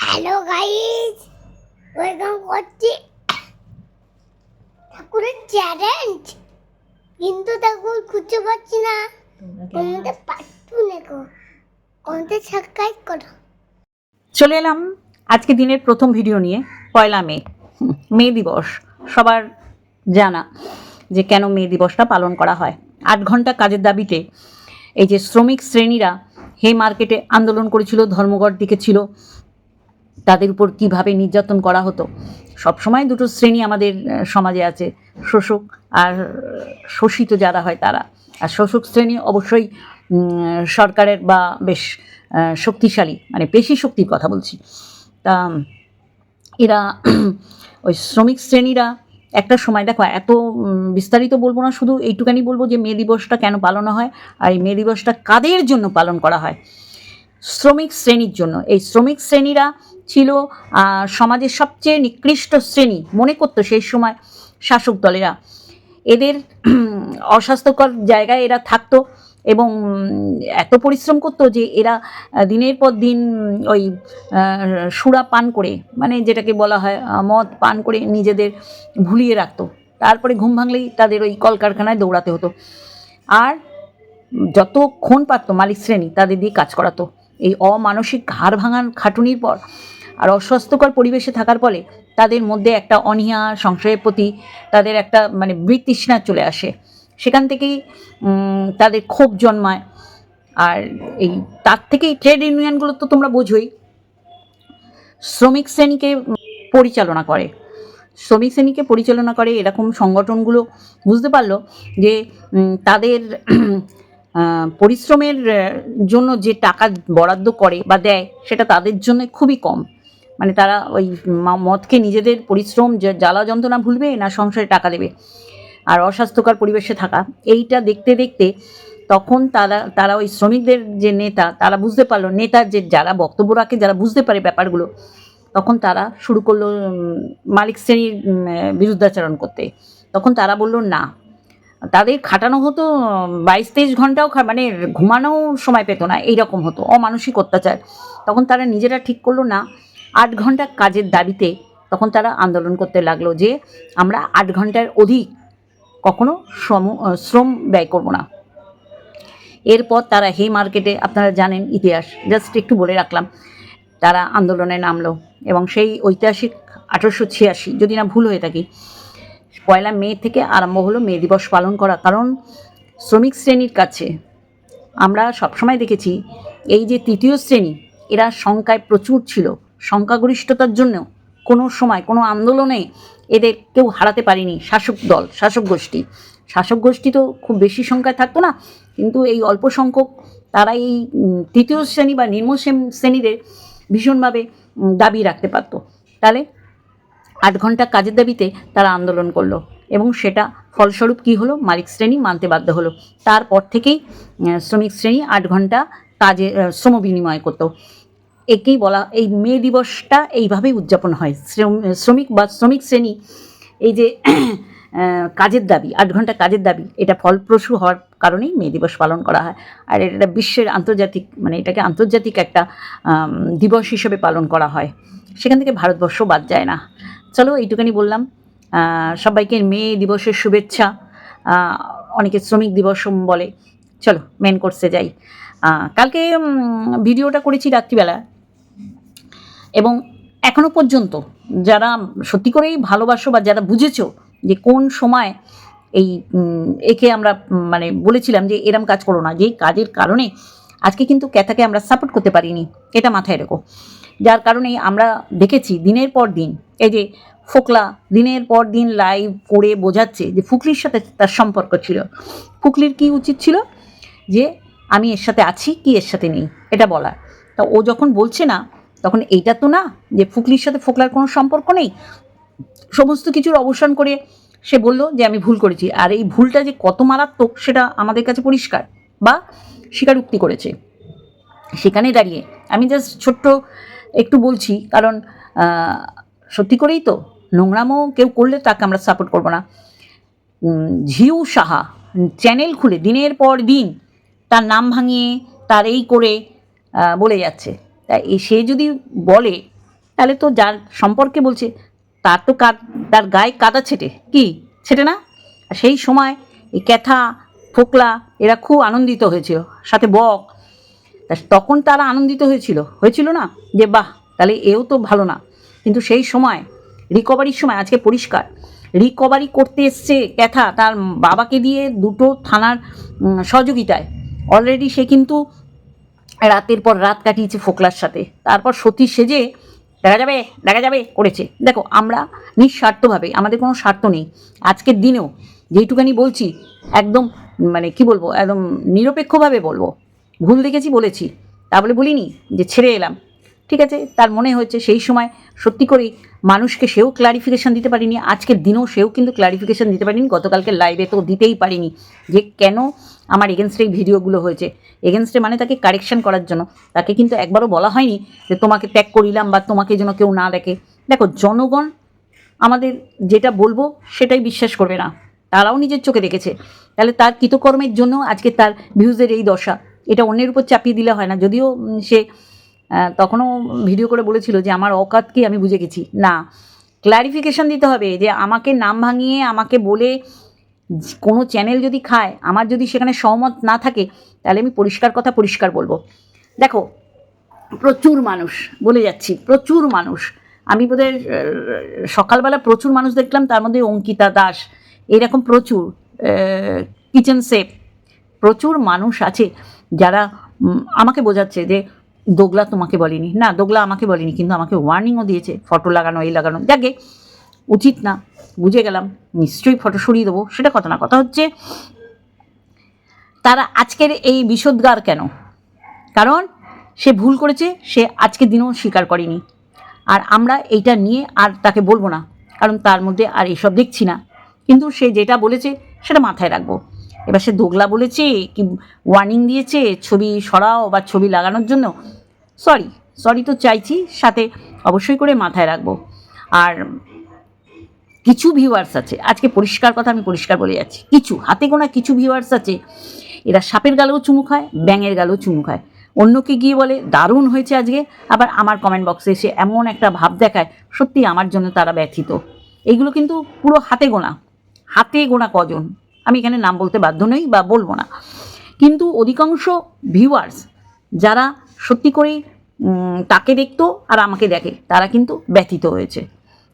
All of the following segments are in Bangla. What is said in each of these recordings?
হ্যালো গাইস ওয়েলকাম করছি ঠাকুরের চ্যালেঞ্জ কিন্তু ঠাকুর খুঁজে পাচ্ছি না। কমতে পারব না গো সাবস্ক্রাইব করো। চলে এলাম আজকে দিনের প্রথম ভিডিও নিয়ে পয়লা মে। মে দিবস। সবার জানা যে কেন মে দিবসটা পালন করা হয়। আট ঘণ্টা কাজের দাবিতে এই যে শ্রমিক শ্রেণীরা হে মার্কেটে আন্দোলন করেছিল ধর্মঘট ছিল তাদের উপর কীভাবে নির্যাতন করা হতো? সবসময় দুটো শ্রেণি আমাদের সমাজে আছে, শোষক আর শোষিত যারা হয় তারা। আর শোষক শ্রেণি অবশ্যই সরকারের বা বেশ শক্তিশালী মানে পেশি শক্তির কথা বলছি। তা, এরা, ওই শ্রমিক শ্রেণীরা একটা সময়, দেখো, এত বিস্তারিত বলব না, শুধু এইটুকানি বলব যে মে দিবসটা কেন পালন হয় আর এই মে দিবসটা কাদের জন্য পালন করা হয়? শ্রমিক শ্রেণির জন্য। এই শ্রমিক শ্রেণীরা ছিল সমাজের সবচেয়ে নিকৃষ্ট শ্রেণি। মনে করতো সেই সময় শাসক দলেরা। এদের অস্বাস্থ্যকর জায়গায় এরা থাকতো এবং এত পরিশ্রম করতো যে এরা দিনের পর দিন ওই সুরা পান করে মানে যেটাকে বলা হয় মদ পান করে নিজেদের ভুলিয়ে রাখতো। তারপরে ঘুম ভাঙলেই তাদের ওই কলকারখানায় দৌড়াতে হতো। আর যতক্ষণ পারতো মালিক শ্রেণি, তাদের দিয়ে কাজ করাতো। এই অমানসিক হাড় ভাঙান খাটুনির পর আর অস্বাস্থ্যকর পরিবেশে থাকার ফলে তাদের মধ্যে একটা অনীহা, সংশয়ের প্রতি তাদের একটা মানে বৃত্তৃষ্ণা চলে আসে। সেখান থেকেই তাদের ক্ষোভ জন্মায়। আর এই, তার থেকেই ট্রেড ইউনিয়নগুলো তো তোমরা বোঝোই। শ্রমিক শ্রেণীকে পরিচালনা করে। শ্রমিক শ্রেণীকে পরিচালনা করে এরকম সংগঠনগুলো বুঝতে পারল যে তাদের পরিশ্রমের জন্য যে টাকা বরাদ্দ করে বা দেয়, সেটা তাদের জন্য খুবই কম। মানে তারা ওই মদকে নিজেদের পরিশ্রম জ্বালা যন্ত্রণা ভুলবে না সংসারে টাকা দেবে। আর অস্বাস্থ্যকর পরিবেশে থাকা। এইটা দেখতে দেখতে তখন তারা তারা ওই শ্রমিকদের যে নেতা, তারা বুঝতে পারল, নেতার যে যারা বক্তব্য রাখে, যারা বুঝতে পারে ব্যাপারগুলো, তখন তারা শুরু করল মালিক শ্রেণির বিরুদ্ধাচরণ করতে। তখন তারা বলল, না। তাদের খাটানো হতো বাইশ তেইশ ঘন্টাও মানে ঘুমানো সময় পেতো না, এইরকম হতো। অমানসিক অত্যাচার। তখন তারা নিজেরা ঠিক করল, না। আট ঘণ্টা কাজের দাবিতে তখন তারা আন্দোলন করতে লাগল যে আমরা আট ঘণ্টার অধিক কখনো শ্রম শ্রম ব্যয় করব না। এরপর তারা হে মার্কেটে, আপনারা জানেন ইতিহাস জাস্ট একটু বলে রাখলাম, তারা আন্দোলনে নামলো এবং সেই ঐতিহাসিক আঠারোশো ছিয়াশি, যদি না ভুল হয়ে থাকি, পয়লা মে থেকে আরম্ভ হলো মে দিবস পালন করা, কারণ শ্রমিক শ্রেণির কাছে আমরা সবসময় দেখেছি, এই যে তৃতীয় শ্রেণি, এরা সংখ্যায় প্রচুর ছিল। সংখ্যাগরিষ্ঠতার জন্য কোনো সময় কোনো আন্দোলনে এদের কেউ হারাতে পারেনি শাসক দল, শাসক গোষ্ঠী। শাসক গোষ্ঠী তো খুব বেশি সংখ্যায় থাকতো না, কিন্তু এই অল্প সংখ্যক তারা এই তৃতীয় শ্রেণি বা নিম্ন শ্রেণ- শ্রেণীদের ভীষণভাবে দাবি রাখতে পারতো। তাহলে আট ঘণ্টা কাজের দাবিতে তারা আন্দোলন করল এবং সেটা ফলস্বরূপ কী হলো? মালিক শ্রেণি মানতে বাধ্য হলো। তারপর থেকেই শ্রমিক শ্রেণি আট ঘণ্টা কাজে শ্রম বিনিময় করতো। একেই বলা, এই মে দিবসটা এইভাবেই উদযাপন হয়। শ্রম- শ্রমিক বা শ্রমিক শ্রেণি, এই যে কাজের দাবি, আট ঘণ্টা কাজের দাবি, এটা ফলপ্রসূ হওয়ার কারণেই মে দিবস পালন করা হয়। আর এটা বিশ্বের আন্তর্জাতিক মানে এটাকে আন্তর্জাতিক একটা দিবস হিসেবে পালন করা হয়। সেখান থেকে ভারতবর্ষ বাদ যায় না। চলো এইটুখানি বললাম। সবাইকে মে দিবসের শুভেচ্ছা। অনেকে শ্রমিক দিবস বলে। চলো, মেন কোর্সে যাই। কালকে ভিডিওটা করেছি রাত্রিবেলা। এবং এখনও পর্যন্ত যারা সত্যি করেই ভালোবাসো বা যারা বুঝেছ যে কোন সময় এই একে আমরা মানে বলেছিলাম যে এরম কাজ করো না যেই কাজের কারণে আজকে কিন্তু ক্যাথাকে আমরা সাপোর্ট করতে পারিনি, এটা মাথায় রেখো। যার কারণে আমরা দেখেছি দিনের পর দিন, এই যে ফোকলা দিনের পর দিন লাইভ করে বোঝাচ্ছে যে ফুকলির সাথে তার সম্পর্ক ছিল। ফুকলির কি উচিত ছিল? যে আমি এর সাথে আছি, কি এর সাথে নেই, এটা বলার। তা ও যখন বলছে না তখন এইটা তো না যে ফুকলির সাথে ফোকলার কোনো সম্পর্ক নেই। সমস্ত কিছুর অবসান করে সে বলল যে আমি ভুল করেছি। আর এই ভুলটা যে কত মারাত্মক সেটা আমাদের কাছে পরিষ্কার বা স্বীকারোক্তি করেছে। সেখানে দাঁড়িয়ে আমি জাস্ট ছোট্ট একটু বলছি, কারণ সত্যি করেই তো নোংরামও কেউ করলে তাকে আমরা সাপোর্ট করব না। ঝিউ সাহা চ্যানেল খুলে দিনের পর দিন তার নাম ভাঙিয়ে তার এই করে বলে যাচ্ছে। এ- সে যদি বলে, তাহলে তো যার সম্পর্কে বলছে, তার তো কাদ তার গায়ে কাদা ছেটে কি? ছেটে না? আর সেই সময় এই ক্যাথা, ফোকলা, এরা খুব আনন্দিত হয়েছিল। সাথে বক, তা তখন তারা আনন্দিত হয়েছিল। হয়েছিল না? যে বাহ, তাহলে এও তো ভালো না। কিন্তু সেই সময় রিকভারির সময়, আজকে পরিষ্কার রিকভারি করতে এসছে ক্যাথা, তার বাবাকে দিয়ে দুটো থানার সহযোগিতায়। অলরেডি সে কিন্তু রাতের পর রাত কাটিয়েছে ফোকলার সাথে। তারপর সতী সেজে দেখা যাবে দেখা যাবে করেছে। দেখো, আমরা নিঃস্বার্থভাবে, আমাদের কোনো স্বার্থ নেই। আজকের দিনেও যেইটুকানি বলছি, একদম মানে কি বলব, একদম নিরপেক্ষভাবে বলব। ভুল দেখেছি বলেছি। তা বলে বলিনি যে ছেড়ে এলাম। ঠিক আছে? তার মনে হয়েছে সেই সময় সত্যি করেই মানুষকে সেও ক্লারিফিকেশন দিতে পারিনি, আজকের দিনেও সেও কিন্তু ক্লারিফিকেশন দিতে পারিনি, গতকালকে লাইভে তো দিতেই পারিনি যে কেন আমার এগেনস্টে এই ভিডিওগুলো হয়েছে। এগেনস্টে মানে তাকে কারেকশন করার জন্য। তাকে কিন্তু একবারও বলা হয়নি যে তোমাকে ত্যাগ করিলাম বা তোমাকে যেন কেউ না দেখে। দেখো, জনগণ আমাদের যেটা বলব সেটাই বিশ্বাস করবে না। তারাও নিজের চোখে দেখেছে। তাহলে তার কৃতকর্মের জন্য আজকে তার ভিউজের এই দশা। এটা অন্যের উপর চাপিয়ে দিলে হয় না। যদিও সে তখনও ভিডিও করে বলেছিল যে আমার অকাতকে আমি বুঝে গেছি। না ক্লারিফিকেশন দিতে হবে যে আমাকে নাম ভাঙিয়ে আমাকে বলে কোনো চ্যানেল যদি খায়, আমার যদি সেখানে সহমত না থাকে, তাহলে আমি পরিষ্কার কথা পরিষ্কার বলব। দেখো, প্রচুর মানুষ, বলে যাচ্ছি, প্রচুর মানুষ। আমি বোধহয় সকালবেলা প্রচুর মানুষ দেখলাম, তার মধ্যে অঙ্কিতা দাস, এরকম প্রচুর কিচেন সেফ, প্রচুর মানুষ আছে যারা আমাকে বোঝাচ্ছে যে দোগলা তোমাকে বলেনি। না, দোগলা আমাকে বলেনি, কিন্তু আমাকে ওয়ার্নিংও দিয়েছে ফটো লাগানো, এই লাগানো। যাকে উচিত না, বুঝে গেলাম, নিশ্চয়ই ফটো সরিয়ে দেবো, সেটা কথা না। কথা হচ্ছে, তারা আজকের এই বিষোদ্গার কেন? কারণ সে ভুল করেছে, সে আজকের দিনেও স্বীকার করেনি। আর আমরা এইটা নিয়ে আর তাকে বলব না, কারণ তার মধ্যে আর এসব দেখছি না। কিন্তু সে যেটা বলেছে, সেটা মাথায় রাখব। এবার সে দোগলা বলেছে, কি ওয়ার্নিং দিয়েছে, ছবি সরাও বা ছবি লাগানোর জন্য সরি সরি তো চাইছি, সাথে অবশ্যই করে মাথায় রাখব। আর কিছু ভিউয়ার্স আছে, আজকে পরিষ্কার কথা আমি পরিষ্কার বলে যাচ্ছি। কিছু, হাতে গোনা কিছু ভিউয়ার্স আছে, এরা সাপের গালেও চুমু খায়, ব্যাঙের গালেও চুমু খায়। অন্যকে গিয়ে বলে, দারুণ হয়েছে আজকে। আবার আমার কমেন্ট বক্সে এসে এমন একটা ভাব দেখায়, সত্যি আমার জন্য তারা ব্যথিত। এগুলো কিন্তু পুরো হাতে গোনা। হাতে গোনা কজন? আমি এখানে নাম বলতে বাধ্য নই বা বলব না। কিন্তু অধিকাংশ ভিউয়ার্স যারা সত্যি করেই তাকে দেখতো আর আমাকে দেখে। তারা কিন্তু ব্যথিত হয়েছে।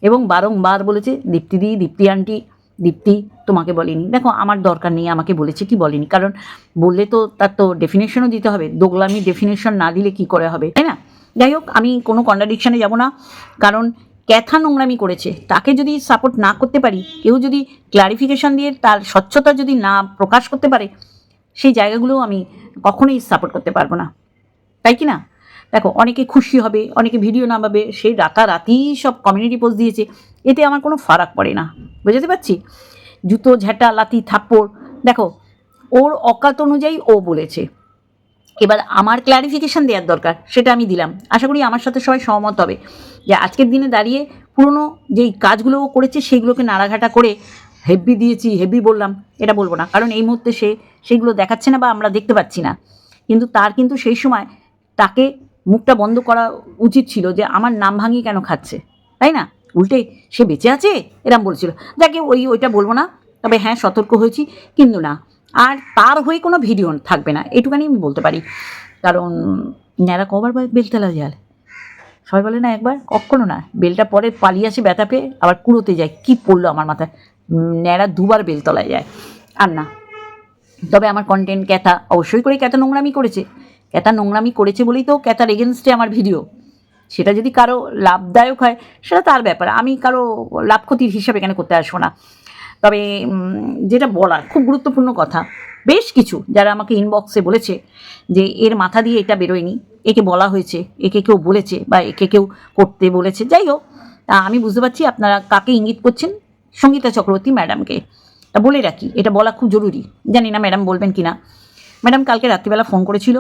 এবং বারংবার বলেছে দীপ্তিদি দীপ্তি আন্টি, দীপ্তি, তোমাকে বলেনি। দেখো, আমার দরকার নেই, আমাকে বলেছে কি বলেনি। কারণ বললে তো তার তো ডেফিনেশনও দিতে হবে। দোগলামি ডেফিনেশন না দিলে কি করে হবে, তাই না? যাই হোক, আমি কোনো কন্ট্রাডিকশানে যাব না। কারণ ক্যাথা নোংরামি করেছে। তাকে যদি সাপোর্ট না করতে পারি, কেউ যদি ক্লারিফিকেশন দিয়ে তার স্বচ্ছতা যদি না প্রকাশ করতে পারে, সেই জায়গাগুলো আমি কখনোই সাপোর্ট করতে পারব না। তাই কি না? দেখো, অনেকে খুশি হবে, অনেকে ভিডিও নামাবে, সেই রাতারাতি সব কমিউনিটি পোস্ট দিয়েছে। এতে আমার কোনো ফারাক পড়ে না। বুঝতে পারছি? জুতো ঝ্যাঁটা লাতি থাপ্পড়, দেখো, ওর অকাত অনুযায়ী ও বলেছে। এবার আমার ক্ল্যারিফিকেশান দেওয়ার দরকার, সেটা আমি দিলাম। আশা করি আমার সাথে সবাই সহমত হবে যে আজকের দিনে দাঁড়িয়ে পুরনো যেই কাজগুলো ও করেছে, সেইগুলোকে নাড়াঘাটা করে হেভি দিয়েছি হেভি বললাম, এটা বলব না। কারণ এই মুহূর্তে সে সেগুলো দেখাচ্ছে না বা আমরা দেখতে পাচ্ছি না। কিন্তু তার কিন্তু সেই সময় তাকে মুখটা বন্ধ করা উচিত ছিল যে আমার নাম ভাঙিয়ে কেন খাচ্ছে, তাই না? উল্টে সে বেঁচে আছে? এরম বলছিল। যাকে ওই ওইটা বলব না, তবে হ্যাঁ সতর্ক হয়েছি, কিন্তু না। আর তার হয়ে কোনো ভিডিও থাকবে না এটুখানি আমি বলতে পারি। কারণ ন্যাড়া কবার বেলতলা যায় সবাই বলে না একবার? কখনো না। বেলটা পরে পালিয়ে আসে ব্যথা পেয়ে, আবার কুড়োতে যায়। কি পড়ল আমার মাথায়? ন্যাড়া দুবার বেলতলায় যায়। আর না। তবে আমার কন্টেন্ট ক্যাথা অবশ্যই করে ক্যাথা নোংরামি করেছে। ক্যাথা নোংরামি করেছে বলেই তো ক্যাথার এগেনস্টে আমার ভিডিও সেটা যদি কারও লাভদায়ক হয়, সেটা তার ব্যাপার। আমি কারও লাভ ক্ষতির হিসাব এখানে করতে আসব না। তবে যেটা বলার, খুব গুরুত্বপূর্ণ কথা। বেশ কিছু যারা আমাকে ইনবক্সে বলেছে যে এর মাথা দিয়ে এটা বেরোয়নি, একে বলা হয়েছে, একে কেউ বলেছে বা একে কেউ করতে বলেছে। যাই হোক তা আমি বুঝতে পারছি আপনারা কাকে ইঙ্গিত করছেন? সঙ্গীতা চক্রবর্তী ম্যাডামকে। তা বলে রাখি, এটা বলা খুব জরুরি। জানি না ম্যাডাম বলবেন কি না ম্যাডাম কালকে রাত্রিবেলা ফোন করেছিল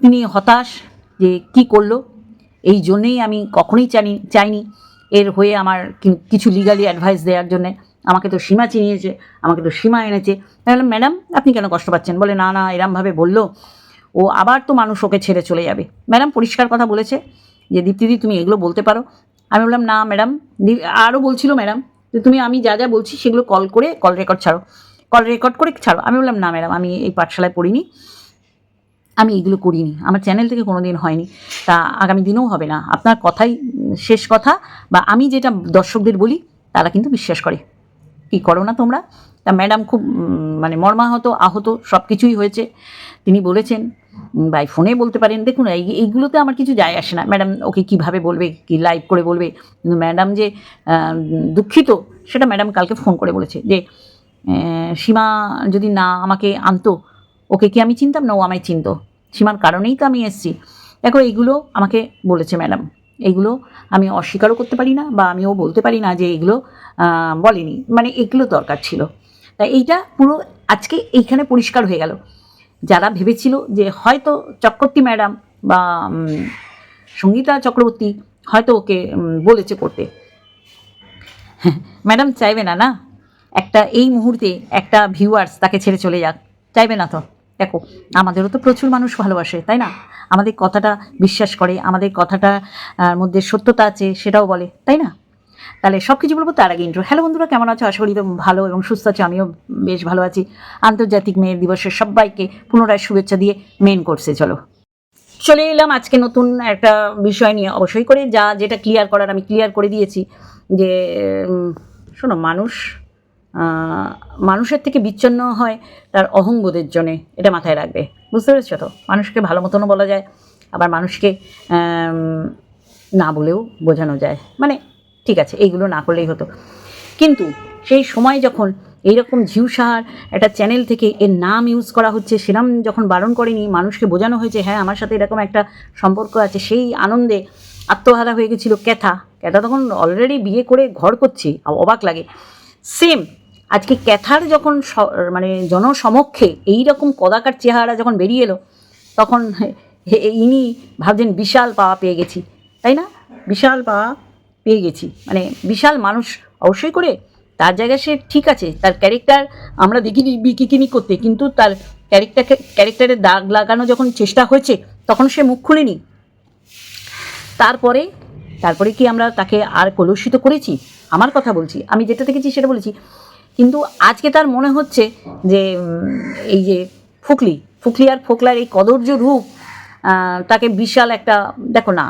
তিনি হতাশ যে কি করল? এই জন্যেই আমি কখনোই চাইনি চাইনি। এর হয়ে আমার কিছু লিগালি অ্যাডভাইস দেওয়ার জন্যে। আমাকে তো সীমা চিনিয়েছে, আমাকে তো সীমা এনেছে। বললাম, ম্যাডাম, আপনি কেন কষ্ট পাচ্ছেন? বলে, না না এরমভাবে বলল। ও আবার তো মানুষ ওকে ছেড়ে চলে যাবে। ম্যাডাম পরিষ্কার কথা বলেছে যে দীপ্তিদি তুমি এগুলো বলতে পারো। আমি বললাম, না, ম্যাডাম। আরও বলছিল, ম্যাডাম, যে, তুমি আমি যা যা বলছি সেগুলো কল করে কল রেকর্ড ছাড়ো। কল রেকর্ড করে ছাড়ো। আমি বললাম, না, ম্যাডাম, আমি এই পাঠশালায় পড়িনি। আমি এগুলো করিনি। আমার চ্যানেল থেকে কোনো দিন হয়নি। তা আগামী দিনেও হবে না। আপনার কথাই শেষ কথা বা আমি যেটা দর্শকদের বলি, তারা কিন্তু বিশ্বাস করে। কি করো না তোমরা? তা ম্যাডাম খুব মানে মর্মাহত, আহত সব কিছুই হয়েছে। তিনি বলেছেন বাই ফোনে বলতে পারেন। দেখুন, এই, এইগুলোতে আমার কিছু যায় আসে না। ম্যাডাম ওকে কীভাবে বলবে, কি লাইভ করে বলবে? কিন্তু ম্যাডাম যে দুঃখিত, সেটা ম্যাডাম কালকে ফোন করে বলেছে যে সীমা যদি না আমাকে আনতো ওকে কি আমি চিনতাম? না, ও আমায় চিনত। সীমার কারণেই তো আমি এসেছি। দেখো, এইগুলো আমাকে বলেছে ম্যাডাম। এইগুলো আমি অস্বীকারও করতে পারি না বা আমিও বলতে পারি না যে এগুলো বলেনি। মানে এগুলো দরকার ছিল। তাই এইটা পুরো আজকে এইখানে পরিষ্কার হয়ে গেল। যারা ভেবেছিল যে হয়তো চক্রবর্তী ম্যাডাম বা সঙ্গীতা চক্রবর্তী হয়তো ওকে বলেছে করতে। ম্যাডাম, চাইবে না না? একটা এই মুহূর্তে একটা ভিউয়ার্স তাকে ছেড়ে চলে যাক। চাইবে না তো? দেখো, আমাদেরও তো প্রচুর মানুষ ভালোবাসে, তাই না? আমাদের কথাটা বিশ্বাস করে, আমাদের কথাটা মধ্যে সত্যতা আছে সেটাও বলে, তাই না? তাহলে সব কিছু বলব তার আগে ইন্ট্রো হ্যালো বন্ধুরা, কেমন আছো? আশা করি তো ভালো এবং সুস্থ আছো, আমিও বেশ ভালো আছি। আন্তর্জাতিক মেয়ের দিবসের সবাইকে পুনরায় শুভেচ্ছা দিয়ে মেন করছে চলো। চলে এলাম আজকে নতুন একটা বিষয় নিয়ে, অবশ্যই করে যা, যেটা ক্লিয়ার করার আমি ক্লিয়ার করে দিয়েছি যে শোনো, মানুষ মানুষের থেকে বিচ্ছন্ন হয় তার অহংবোধের জন্যে, এটা মাথায় রাখবে। বুঝতে পেরেছ তো? মানুষকে ভালো মতনও বলা যায়, আবার মানুষকে না বলেও বোঝানো যায়। মানে ঠিক আছে, এইগুলো না করলেই হতো। কিন্তু সেই সময় যখন এইরকম ঝিউসার একটা চ্যানেল থেকে এর নাম ইউজ করা হচ্ছে সেরম যখন বারণ করেনি, মানুষকে বোঝানো হয়েছে হ্যাঁ আমার সাথে এরকম একটা সম্পর্ক আছে, সেই আনন্দে আত্মহারা হয়ে গেছিল ক্যাথা। ক্যাথা তখন অলরেডি বিয়ে করে ঘর করছে, অবাক লাগে। সেম আজকে ক্যাথার যখন মানে জনসমক্ষে এই রকম কদাকার চেহারা যখন বেরিয়ে এলো, তখন ইনি ভাবছেন বিশাল পাওয়া পেয়ে গেছি। তাই না? বিশাল পাওয়া পেয়ে গেছি। মানে বিশাল মানুষ অবশ্যই করে, তার জায়গায় সে ঠিক আছে। তার ক্যারেক্টার আমরা দেখিনি বিকিকিনি করতে, কিন্তু তার ক্যারেক্টারে দাগ লাগানো যখন চেষ্টা হয়েছে, তখন সে মুখ খুলেনি। তারপরে তারপরে কি আমরা তাকে আর কলুষিত করেছি? আমার কথা বলছি। আমি যেটা দেখেছি সেটা বলেছি কিন্তু আজকে তার মনে হচ্ছে যে এই যে ফুকলি ফুকলি আর ফোকলার এই কদর্য রূপ তাকে বিশাল একটা, দেখো না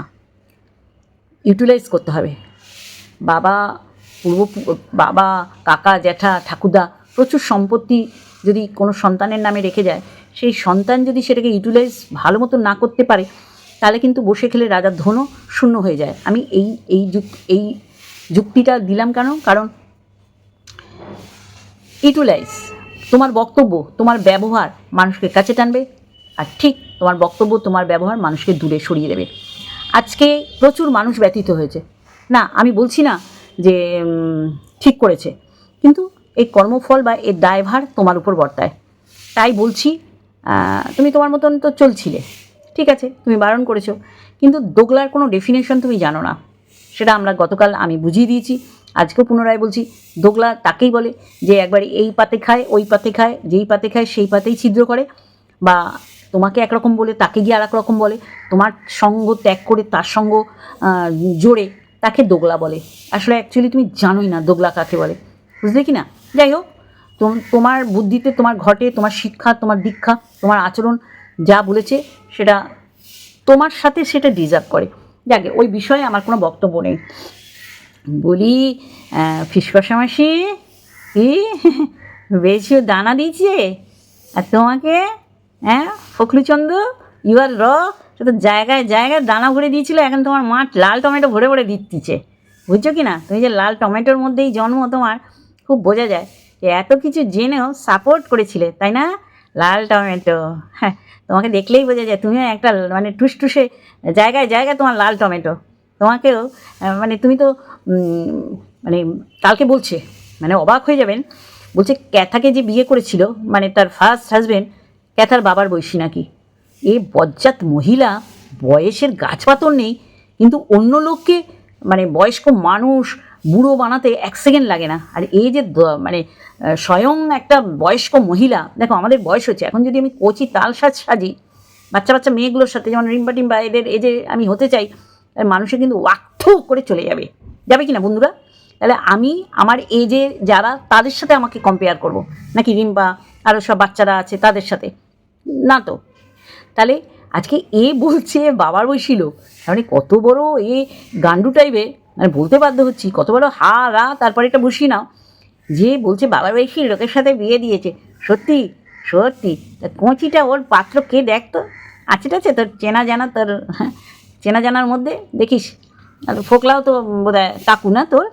ইউটিলাইজ করতে হবে। বাবা, পূর্ব, বাবা, কাকা, জ্যাঠা, ঠাকুরদা, প্রচুর সম্পত্তি যদি কোনো সন্তানের নামে রেখে যায়, সেই সন্তান যদি সেটাকে ইউটিলাইজ ভালো মতো না করতে পারে, তাহলে কিন্তু বসে খেলে রাজার ধনও শূন্য হয়ে যায়। আমি এই এই যুক এই যুক্তিটা দিলাম কেন? কারণ ইউটিলাইজ তোমার বক্তব্য, তোমার ব্যবহার মানুষকে কাছে টানবে আর ঠিক তোমার বক্তব্য, তোমার ব্যবহার মানুষকে দূরে সরিয়ে দেবে। আজকে প্রচুর মানুষ ব্যতীত হয়েছে। না, আমি বলছি না যে ঠিক করেছে, কিন্তু এই কর্মফল বা এর দায়ভার তোমার উপর বর্তায়। তাই বলছি তুমি তোমার মতন তো চলছিলে। ঠিক আছে, তুমি বারণ করেছ, কিন্তু দোগলার কোনো ডেফিনেশন তুমি জানো না। সেটা আমরা গতকাল আমি বুঝিয়ে দিয়েছি। আজকেও পুনরায় বলছি, দোগলা তাকেই বলে যে একবারে এই পাতে খায়, ওই পাতে খায়, যেই পাতে খায় সেই পাতেই ছিদ্র করে। বা তোমাকে একরকম বলে, তাকে গিয়ে আর রকম বলে। তোমার সঙ্গ ত্যাগ করে তার সঙ্গ জোরে তাকে দোগলা বলে। আসলে অ্যাকচুয়ালি তুমি জানোই না দোগলা কাকে বলে। বুঝলে কি না? যাই হোক তোম- তোমার বুদ্ধিতে, তোমার ঘটে, তোমার শিক্ষা, তোমার দীক্ষা, তোমার আচরণ যা বলেছে সেটা তোমার সাথে সেটা ডিজার্ভ করে। যাকে ওই বিষয়ে আমার কোনো বক্তব্য নেই। বলি ফিসকষা মাসি? কি? বেশি দানা দিয়েছে? আর তোমাকে? হ্যাঁ ফখরুচন্দ্র ইউ আর র সে তো জায়গায় জায়গায় দানা ভরে দিয়েছিল, এখন তোমার মাঠ লাল টমেটো ভরে ভরে দিচ্ছে। বুঝছ কি না? তুমি যে লাল টমেটোর মধ্যেই জন্ম, তোমার খুব বোঝা যায়। যে এত কিছু জেনেও সাপোর্ট করেছিলে, তাই না? লাল টমেটো। হ্যাঁ তোমাকে দেখলেই বোঝা যায়, তুমিও একটা মানে টুসটুসে জায়গায় জায়গায় তোমার লাল টমেটো। তোমাকেও মানে তুমি তো মানে কালকে বলছে মানে অবাক হয়ে যাবেন, বলছে ক্যাথাকে যে বিয়ে করেছিল মানে তার ফার্স্ট হাজবেন্ড ক্যাথার বাবার বয়সী নাকি? এ বজ্জাত মহিলা, বয়সের গাছপাতর নেই, কিন্তু অন্য লোককে মানে বয়স্ক মানুষ, বুড়ো বানাতে এক সেকেন্ড লাগে না। আর এই যে মানে স্বয়ং একটা বয়স্ক মহিলা, দেখো আমাদের বয়স হচ্ছে, এখন যদি আমি কচি তাল সাজ সাজি, বাচ্চা বাচ্চা মেয়েগুলোর সাথে যেমন রিম্বা টিম্বা, এদের, এই যে আমি হতে চাই তাহলে মানুষে কিন্তু ওয়াক্থ করে চলে যাবে। যাবে কি না বন্ধুরা? তাহলে আমি আমার এজে যারা, তাদের সাথে আমাকে কম্পেয়ার করব। নাকি রিম্বা আরও সব বাচ্চারা আছে তাদের সাথে? না তো। তাহলে আজকে এ বলছে, বাবার বয়সী লোক। মানে কত বড় এ গান্ডু টাইপের মানে বলতে বাধ্য হচ্ছি, কত বড় হা, রা, তারপরে এটা বসি না যে বলছে বাবার বয়সী লোকের সাথে বিয়ে দিয়েছে। সত্যি সত্যি। তা কঁচিটা ওর পাত্র কে দেখ তো। আছে আছে তোর, চেনা জানা তোর। চেনা জানার মধ্যে দেখিস। আর ফোকলাও তো বোধ হয় কাকু না তোর?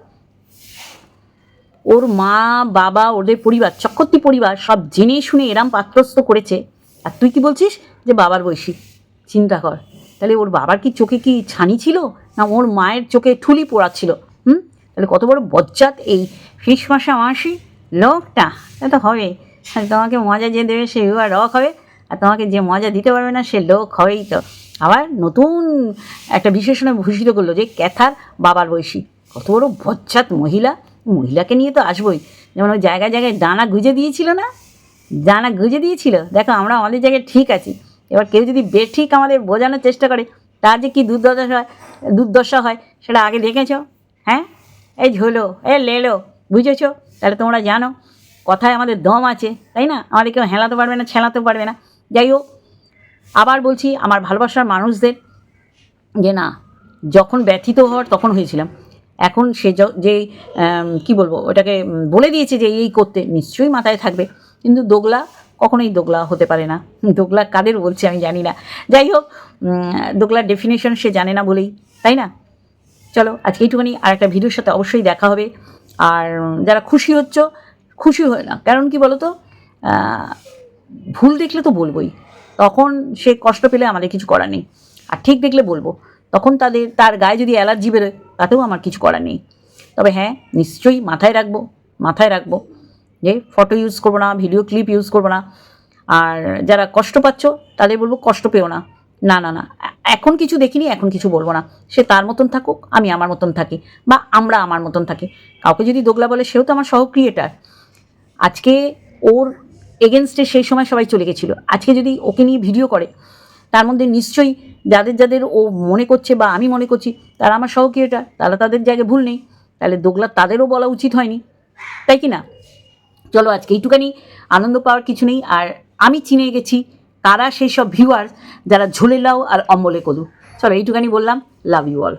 ওর মা, বাবা, ওদের পরিবার, চক্রবর্তী পরিবার সব জেনে শুনে এরাম পাত্রস্থ করেছে। আর তুই কি বলছিস যে বাবার বয়সী? চিন্তা কর। তাহলে ওর বাবার কি চোখে কি ছানি ছিল? না ওর মায়ের চোখে ঠুলি পড়াচ্ছিল হুম? তাহলে কত বড় বজ্জাত এই ফিস মাসা মাসি। লোকটা তো হবে। তোমাকে মজা যে দেবে সে রক হবে। আর তোমাকে যে মজা দিতে পারবে না সে লোক হবেই তো। আবার নতুন একটা বিশেষণে ভূষিত করল যে ক্যাথার বাবার বয়সী। কত বড় বজ্জাত মহিলা। মহিলাকে নিয়ে তো আসবোই। যেমন ওই জায়গায় জায়গায় ডানা গুজে দিয়েছিল না? ডানা গুজে দিয়েছিল? দেখো আমরা আমাদের জায়গায় ঠিক আছি। এবার কেউ যদি বেঠিক আমাদের বোঝানোর চেষ্টা করে, তার যে কী দুর্দশা হয় দুর্দশা হয়, সেটা আগে দেখেছ? হ্যাঁ? এই ঝোলো এ লেলো, বুঝেছ? তাহলে তোমরা জানো, কথায় আমাদের দম আছে, তাই না? আমাদের কেউ হেলাতে পারবে না ছেলাতে পারবে না। যাই হোক আবার বলছি, আমার ভালোবাসার মানুষদের যে না, যখন ব্যথিত হওয়ার তখন হয়েছিলাম। এখন সে যে কি বলব, ওটাকে বলে দিয়েছে যে এই করতে নিশ্চয়ই মাথায় থাকবে। কিন্তু দোগলা, কখনোই দোগলা হতে পারে না। দোগলা কাদের বলছে আমি জানি না। যাই হোক দোগলার ডেফিনেশন সে জানে না বলেই, তাই না? চলো, আজকে এইটুখানি আর একটা ভিডিওর সাথে অবশ্যই দেখা হবে। আর যারা খুশি হচ্ছ, খুশি হয় না কারণ কি বলো তো ভুল দেখলে তো বলবোই। তখন সে কষ্ট পেলে আমাদের কিছু করার নেই। আর ঠিক দেখলে বলব, তখন তাদের, তার গায়ে যদি অ্যালার্জি বেরোয়, তাতেও আমার কিছু করার নেই। তবে হ্যাঁ নিশ্চয়ই মাথায় রাখব মাথায় রাখব যে ফটো ইউজ করব না ভিডিও ক্লিপ ইউজ করব না। আর যারা কষ্ট পাচ্ছ, তাদের বলব কষ্ট পেও না। না না না, এখন কিছু দেখিনি, এখন কিছু বলব না। সে তার মতন থাকুক, আমি আমার মতন থাকি বা আমরা আমার মতন থাকি। কাউকে যদি দোগলা বলে, সেও তো আমার সহ ক্রিয়েটার আজকে ওর এগেনস্টে সেই সময় সবাই চলে গেছিল। আজকে যদি ওকে নিয়ে ভিডিও করে, তার মধ্যে নিশ্চয়ই যাদের যাদের ও মনে করছে বা আমি মনে করছি, তারা আমার সহ ক্রিয়েটার তারা তাদের জায়গায় ভুল নেই, তাহলে দোগলা তাদেরও বলা উচিত হয়নি। তাই কি না? চলো আজকে এইটুখানি আনন্দ পাওয়ার কিছু নেই, আর আমি চিনে গেছি কারা সেই সব ভিউয়ার্স যারা ঝোলে লাও আর অম্বলে কদু। চলো এইটুখানি বললাম লাভ ইউ অল